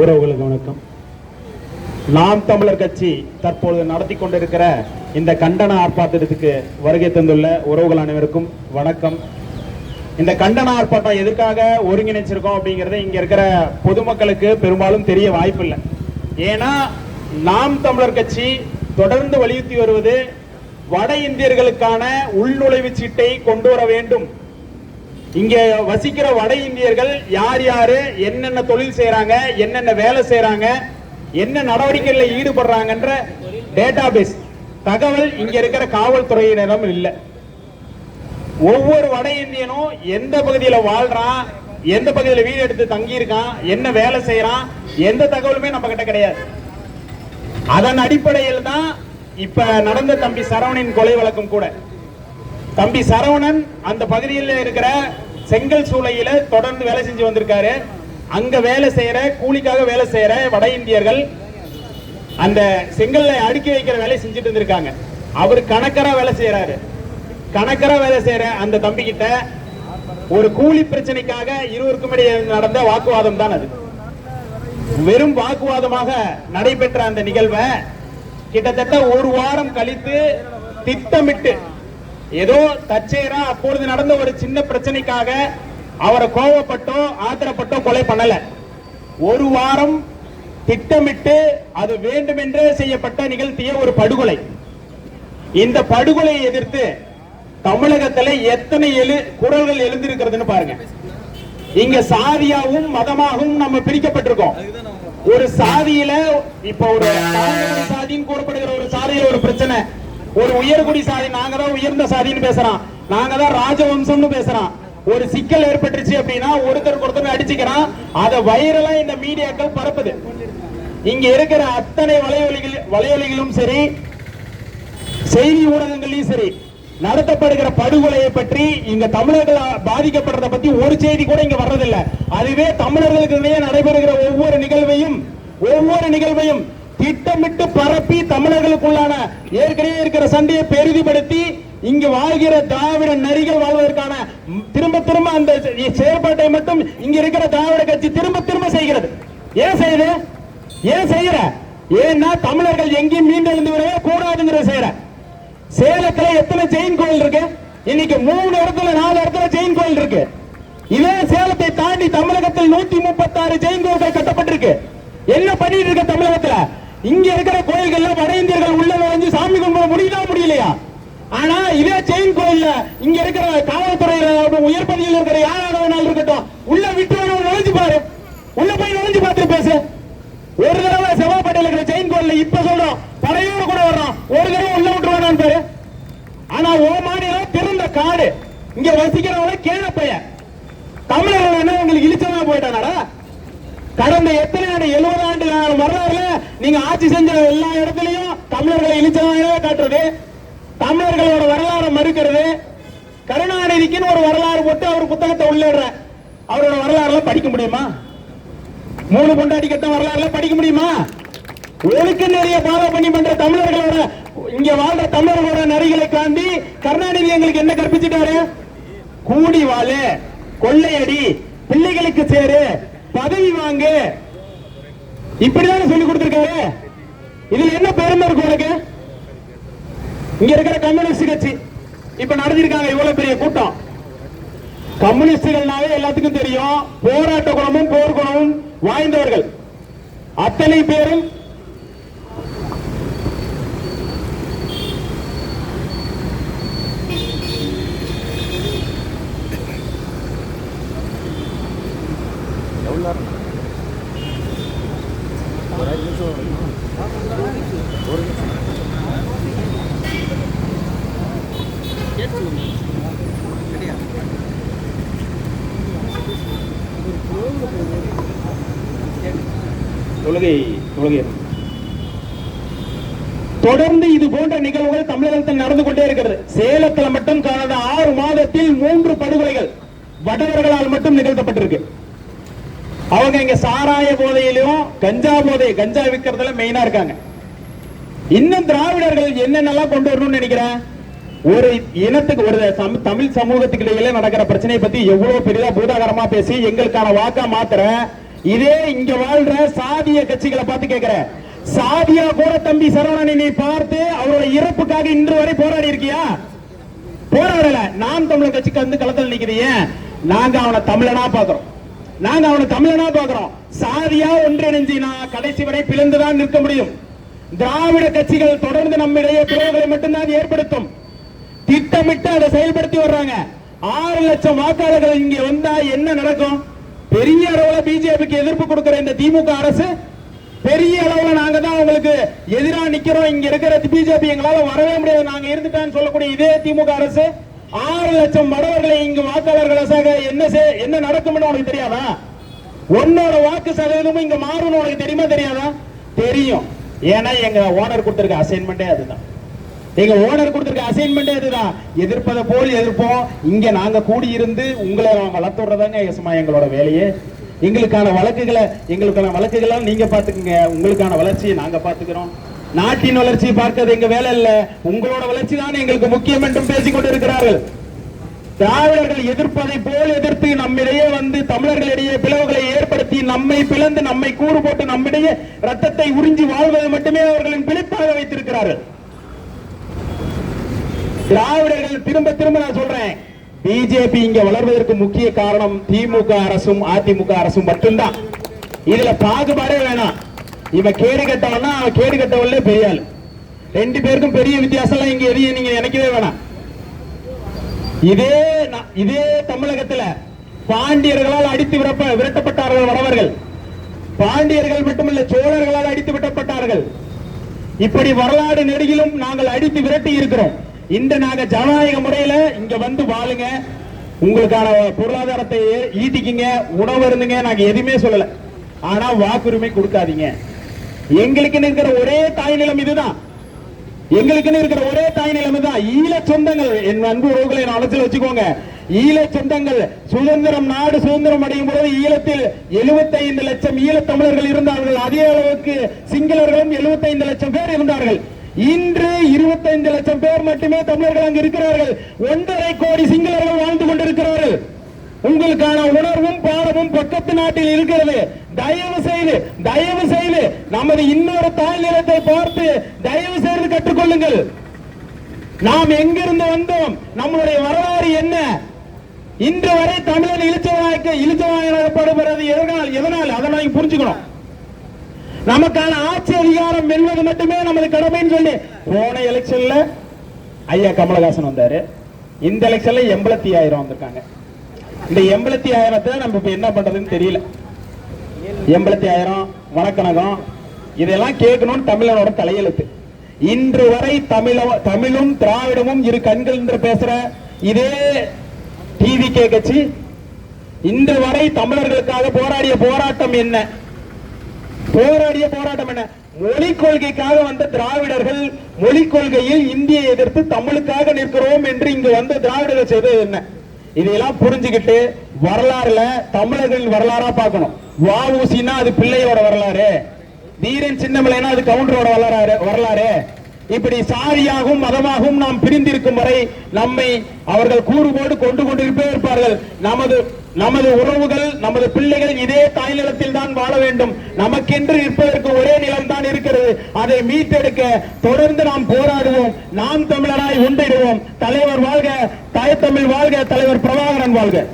உறவுகளுக்கு வணக்கம். நாம் தமிழர் கட்சி தற்பொழுது நடத்தி கொண்டிருக்கிற இந்த கண்டன ஆர்ப்பாட்டத்துக்கு வருகை தந்துள்ள உறவுகள் அனைவருக்கும் வணக்கம். இந்த கண்டன ஆர்ப்பாட்டம் எதுக்காக ஒருங்கிணைச்சிருக்கோம் அப்படிங்கறது இங்க இருக்கிற பொதுமக்களுக்கு பெரும்பாலும் தெரிய வாய்ப்பில்லை. ஏன்னா நாம் தமிழர் கட்சி தொடர்ந்து வலியுறுத்தி வருவது வட இந்தியர்களுக்கான உள்நுழைவு சீட்டை கொண்டு வர வேண்டும். இங்க வசிக்கிற வட இந்தியர்கள் யார் யாரு என்னென்ன தொழில் செய்யறாங்க என்னென்ன வேலை செய்யறாங்க என்ன நடவடிக்கைகள்ல ஈடுபடுறாங்கன்ற டேட்டாபேஸ் தகவல் இங்க இருக்கிற காவல்துறையினரும் இல்லை. ஒவ்வொரு வட இந்தியனும் எந்த பகுதியில வாழ்றான் எந்த பகுதியில வீடு எடுத்து தங்கியிருக்கான் என்ன வேலை செய்யறான் எந்த தகவலுமே நம்ம கிட்ட கிடையாது. அதன் அடிப்படையில் தான் இப்ப நடந்த தம்பி சரவணின் கொலை வழக்கம் கூட. தம்பி சரவணன் அந்த பகுதியில் இருக்கிற செங்கல் சூளையில தொடர்ந்து வேலை செஞ்சு வந்திருக்காரு. அங்க வேலை செய்யற கூலிக்காக வேலை செய்யற வட இந்தியர்கள் அந்த செங்கல்ல அடுக்கி வைக்கிற வேலையை செஞ்சுட்டு இருந்திருக்காங்க. அவர் கணக்கரா வேலை செய்யறாரு. கணக்கரா வேலை செய்யற அந்த தம்பி கிட்ட ஒரு கூலி பிரச்சனைக்காக இருவருக்கும் இடையே நடந்த வாக்குவாதம் தான் அது. வெறும் வாக்குவாதமாக நடைபெற்ற அந்த நிகழ்வை கிட்டத்தட்ட ஒரு வாரம் கழித்து திட்டமிட்டு ஏதோ தச்சேரா அப்பொழுது நடந்த ஒரு சின்ன பிரச்சனைக்காக அவரை கோவப்பட்டோ ஆத்திரப்பட்டோ கொலை பண்ணல. ஒரு வாரம் திட்டமிட்டு அது வேண்டுமென்றே செய்யப்பட்ட நிகழ்த்திய ஒரு படுகொலை. இந்த படுகொலையை எதிர்த்து தமிழகத்துல எத்தனை எழு குரல்கள் எழுந்திருக்கிறதுன்னு பாருங்க. இங்க சாதியாவும் மதமாகவும் நம்ம பிரிக்கப்பட்டிருக்கோம். ஒரு சாதியில இப்ப ஒரு தாழ்ந்தகுடி சாதின்னு கூறப்படுகிற ஒரு சாதியில ஒரு பிரச்சனை. ஒரு உயர்குடி சாதி நாங்க தான் உயர்ந்த சாதின்னு பேசுறான். நாங்க தான் ராஜவம்சம்னு பேசுறான். ஒரு சிக்கல் ஏற்பட்டுச்சு அப்படின்னா ஒருத்தருக்கு ஒருத்தர் அடிச்சுக்கிறான். அதை வைரலா இந்த மீடியாக்கள் பரப்புது. இங்க இருக்கிற அத்தனை வலையொலிகள் வலையொலிகளும் சரி செய்தி ஊடகங்களையும் சரி நடத்தப்படுகிற படுகொலையை பற்றி இங்க தமிழர்கள் பாதிக்கப்படுறத பத்தி ஒரு செய்தி கூட இங்க வர்றதில்லை. அதுவே தமிழர்களுக்கு இடையே நடைபெறுகிற ஒவ்வொரு நிகழ்வையும் ஒவ்வொரு நிகழ்வையும் திட்டமிட்டு பரப்பி தமிழர்களுக்குள்ளான ஏற்கனவே இருக்கிற சண்டையை பெரிதிப்படுத்தி இங்கு வாழ்கிற திராவிட நரிகள் வாழ்வதற்கான திரும்ப திரும்ப அந்த செயற்பாட்டை மட்டும் இங்க இருக்கிற திராவிட கட்சி திரும்ப திரும்ப செய்கிறது. ஏன் செய்யுது? ஏன் செய்யற? ஏன்னா தமிழர்கள் எங்கேயும் மீண்டெழுந்து வரவே கூடாதுங்கிற செய்யற சேலத்துல எத்தனை செயின் கோயில் இருக்கு? இன்னைக்கு மூணு இடத்துல நாலு இடத்துல செயின் கோயில் இருக்கு. இதே சேலத்தை தாண்டி தமிழகத்தில் நூத்தி முப்பத்தி ஆறு செயின் கோயில்கள் கட்டப்பட்டிருக்கு. என்ன பண்ணிட்டு இருக்க தமிழகத்துல? இங்க இருக்கிற கோயில்கள்ல வட இந்தியர்கள் உள்ள நுழைஞ்சு சாமி கும்பிட முடியுதா முடியலையா? ஆனா இதே செயின் கோயில்ல இங்க இருக்கிற காவல்துறையில உயர் பதவியில் இருக்கிற யாராவது வேணாலும் இருக்கட்டும் உள்ள விட்டு வேணும் நுழைஞ்சு பாரு. உள்ள போய் நுழைஞ்சு பார்த்து பேசு. ஒரு தடவை செவ்வாப்பேட்டையில் இருக்கிற செயின் கோயில்ல இப்ப சொல்றோம் படையோடு கூட வர்றோம் ஒரு தடவை உள்ள விட்டுருவானு பாரு. ஆனா ஓ மாநிலம் திறந்த காடு. இங்க வசிக்கிறவங்க கேன பையன் தமிழர்கள் என்ன உங்களுக்கு இழிச்சமா போயிட்டானடா? கடந்த எத்தனை ஆண்டு? எழுபது ஆண்டு கால வரலாறுல நீங்க ஆட்சி செஞ்ச எல்லா இடத்துலயும் தமிழர்களை இழிச்சமாகவே காட்டுறது தமிழர்களோட வரலாறு மறுக்கிறது. கருணாநிதிக்குன்னு ஒரு வரலாறு போட்டு அவர் புத்தகத்தை உள்ளிடுற. அவரோட வரலாறுல படிக்க முடியுமா? மூணு பொண்டாட்டி கட்ட வரலாறுல படிக்க முடியுமா? ஒழுக்க நிறைய பாதை பண்ணி பண்ற தமிழர்களோட இங்க வாழ்ற தமிழர்களோட நரிகளை காண்டி கருணாநிதி எங்களுக்கு என்ன கற்பிச்சுட்டாரு? கூடி வாழு கொள்ளையடி பிள்ளைகளுக்கு சேரு பதவி வாங்கு. இப்படிதானே சொல்லி கொடுத்திருக்காரு? இதுல என்ன பெருமை இருக்கு உனக்கு? இங்க இருக்கிற கம்யூனிஸ்ட் கட்சி. இப்ப நடத்திருக்காங்க இவ்வளவு பெரிய கூட்டம். கம்யூனிஸ்டுகள்னாவே எல்லாத்துக்கும் தெரியும். போராட்ட குணமும் போர்க்குணமும் வாய்ந்தவர்கள். அத்தனை பேரும் தொழுகை தொழுகை. தொடர்ந்து இது போன்ற நிகழ்வுகள் தமிழகத்தில் நடந்து கொண்டே இருக்கிறது. சேலத்தில் மட்டும் கடந்த ஆறு மாதத்தில் மூன்று படுகொலைகள் வடவர்களால் மட்டும் நிகழ்த்தப்பட்டிருக்கு. அவங்க இங்க சாராய போதையிலும் கஞ்சா போதை கஞ்சா விற்கிறதுல மெயினா இருக்காங்க. இன்னும் திராவிடர்கள் என்னென்னலாம் கொண்டு வரணும்னு நினைக்கிறேன்? ஒரு இனத்துக்கு ஒரு சம- தமிழ் சமூகத்துக்கு இடையில நடக்கிற பிரச்சனையை பத்தி எவ்வளவு பெரிதா பூதாகரமா பேசி எங்களுக்கான வாக்கா மாத்திர இதே இங்க வாழ்ற சாதிய கட்சிகளை பார்த்து கேட்கிற சாதியா கூட தம்பி சரவணனை பார்த்து அவரோட இறப்புக்காக இன்று வரை போராடி இருக்கியா? போராடல. நாம் தமிழர் கட்சிக்கு வந்து களத்தில் நிக்கிறீங்க நாங்க அவனை தமிழனா பாக்குறோம் நாங்க அவனை தமிழனா பாக்குறோம் சாதியா ஒன்றிணைஞ்சினா நான் கடைசி வரை பிளந்துதான் நிற்க முடியும். திராவிட கட்சிகள் தொடர்ந்து நம்மிடையே பிளவுகளை மட்டும்தான் ஏற்படுத்தும். திட்டமிட்டு அதை செயல்படுத்தி வர்றாங்க. ஆறு லட்சம் வாக்காளர்கள் இங்க வந்தா என்ன நடக்கும்? பெரிய அளவுல பிஜேபிக்கு எதிர்ப்பு கொடுக்கிற இந்த திமுக அரசு பெரிய அளவுல நாங்க தான் உங்களுக்கு எதிராக நிக்கிறோம். இங்க இருக்கிற பிஜேபி எங்களால வரவே முடியாது. நாங்க இருந்துட்டான்னு சொல்லக்கூடிய இதே திமுக அரசு ஆறு லட்சம் மடவர்களை இங்கு வாக்காளர்களாக என்ன செய்- என்ன நடக்கும்னு உனக்கு தெரியாதா? உன்னோட வாக்கு சதவீதமும் இங்க மாறும்னு உனக்கு தெரியுமா தெரியாதா? தெரியும். ஏன்னா எங்க ஓனர் கொடுத்திருக்க அசைன்மெண்டே அதுதான். எங்க ஓனர் கொடுத்திருக்க அசைன்மெண்டே அதுதான் எதிர்ப்பதை போல் எதிர்ப்போம். இங்க நாங்க கூடி இருந்து உங்களை வளர்த்துறதாங்க சும்மா எங்களோட வேலையே. எங்களுக்கான வழக்குகளை எங்களுக்கான வழக்குகளை நீங்க பாத்துக்கங்க உங்களுக்கான வளர்ச்சியை நாங்க பாத்துக்கிறோம் நாட்டின் வளர்ச்சியை பார்க்கிறது எங்க வேலை இல்ல. உங்களோட வளர்ச்சி தான் எங்களுக்கு முக்கியம் என்றும் பேசிக் கொண்டிருக்கிறார்கள். திராவிடர்கள் எதிர்ப்பதை போல் எதிர்த்து நம்மிடையே வந்து தமிழர்களிடையே பிளவுகளை ஏற்படுத்தி நம்மை பிளந்து நம்மை கூறு போட்டு நம்மிடையே ரத்தத்தை உறிஞ்சி வாழ்வது மட்டுமே அவர்களின் பிழைப்பாக வைத்திருக்கிறார்கள். திராவிடர்கள் திரும்ப திரும்ப நான் சொல்றேன். பிஜேபி இங்க வளர்வதற்கு முக்கிய காரணம் திமுக அரசும் அதிமுக அரசும் மட்டும்தான். இதுல பாகுபாடே வேணாம். இவன் கேடு கட்டவனா அவன் கேடு கட்டவன்ல பெரிய ஆளு. ரெண்டு பேருக்கும் பெரிய வித்தியாசம் எல்லாம் இங்க எதையும் நீங்க நினைக்கவே வேணாம். இதே இதே தமிழகத்துல பாண்டியர்களால் அடித்து விரப்ப விரட்டப்பட்டார்கள் வடவர்கள். பாண்டியர்கள் மட்டுமல்ல சோழர்களால் அடித்து விட்டப்பட்டார்கள். இப்படி வரலாறு நெடுகிலும் நாங்கள் அடித்து விரட்டி இருக்கிறோம். இன்று நாங்க ஜனநாயக முறையில இங்க வந்து வாழுங்க. உங்களுக்கான பொருளாதாரத்தை ஈட்டிக்குங்க உணவு இருந்துங்க நாங்க எதுவுமே சொல்லல. ஆனா வாக்குரிமை கொடுக்காதீங்க. எங்களுக்கு இருக்கிற ஒரே தாய் நிலம் இதுதான். எங்களுக்குன்னு இருக்கிற ஒரே தாய் நிலைமை தான் ஈழ சொந்தங்கள் என் அன்பு உறவுகளை நான் வச்சுக்கோங்க. ஈழ சொந்தங்கள் சுதந்திரம் நாடு சுதந்திரம் அடையும் போது ஈழத்தில் 75 லட்சம் ஈழ தமிழர்கள் இருந்தார்கள். அதே அளவுக்கு சிங்களர்களும் 75 லட்சம் பேர் இருந்தார்கள். இன்று 25 லட்சம் பேர் மட்டுமே தமிழர்கள் அங்கு இருக்கிறார்கள். ஒன்றரை கோடி சிங்களர்கள் வாழ்ந்து கொண்டிருக்கிறார்கள். உங்களுக்கான உணர்வும் பாடமும் பக்கத்து நாட்டில் இருக்கிறது. தயவு செய்து தயவு செய்து நமது இன்னொரு தாய் நிலத்தை பார்த்து தயவு செய்து கற்றுக்கொள்ளுங்கள். நாம் எங்கிருந்து வந்தோம் நம்முடைய வரலாறு என்ன? இன்று வரை தமிழன் இழிச்சவாய்க்கு இழிச்சவாயப்படுகிறது எதனால் எதனால்? அதை நான் புரிஞ்சுக்கணும். நமக்கான ஆட்சி அதிகாரம் வெல்வது மட்டுமே நமது கடமைன்னு சொல்லி போன எலெக்ஷன்ல ஐயா கமலஹாசன் வந்தாரு. இந்த எலெக்ஷன்ல எண்பத்தி ஆயிரம் வந்திருக்காங்க. இந்த எண்பத்தி ஆயிரத்தை நம்ம இப்ப என்ன பண்றதுன்னு தெரியல. எண்பத்தி ஆயிரம் வணக்கணகம் இதெல்லாம் கேட்கணும்னு தமிழனோட தலையெழுத்து. இன்று வரை தமிழ தமிழும் திராவிடமும் இரு கண்கள் என்று பேசுற இதே டிவி கே கட்சி இன்று வரை தமிழர்களுக்காக போராடிய போராட்டம் என்ன? போராடிய போராட்டம் என்ன? மொழிக் கொள்கைக்காக வந்த திராவிடர்கள் மொழி கொள்கையில் இந்தியை எதிர்த்து தமிழுக்காக நிற்கிறோம் என்று இங்கு வந்த திராவிடர்கள் செய்தது என்ன? இதையெல்லாம் புரிஞ்சுக்கிட்டு வரலாறுல தமிழர்களின் வரலாறா பார்க்கணும். வாவூசின்னா அது பிள்ளையோட வரலாறு. வீரன் சின்னமலைனா அது கவுண்டரோட வரலாறு வரலாறு. இப்படி சாதியாகவும் மதமாகவும் நாம் பிரிந்திருக்கும் வரை நம்மை அவர்கள் கூறுபோடு கொண்டு கொண்டிருப்பே இருப்பார்கள். நமது நமது உறவுகள் நமது பிள்ளைகள் இதே தாய் நிலத்தில் தான் வாழ வேண்டும். நமக்கென்று இருப்பதற்கு ஒரே நிலம் தான் இருக்கிறது. அதை மீட்டெடுக்க தொடர்ந்து நாம் போராடுவோம். நாம் தமிழராய் உண்டிடுவோம் தலைவர் வாழ்க தாய் தமிழ் வாழ்க தலைவர் பிரபாகரன் வாழ்க.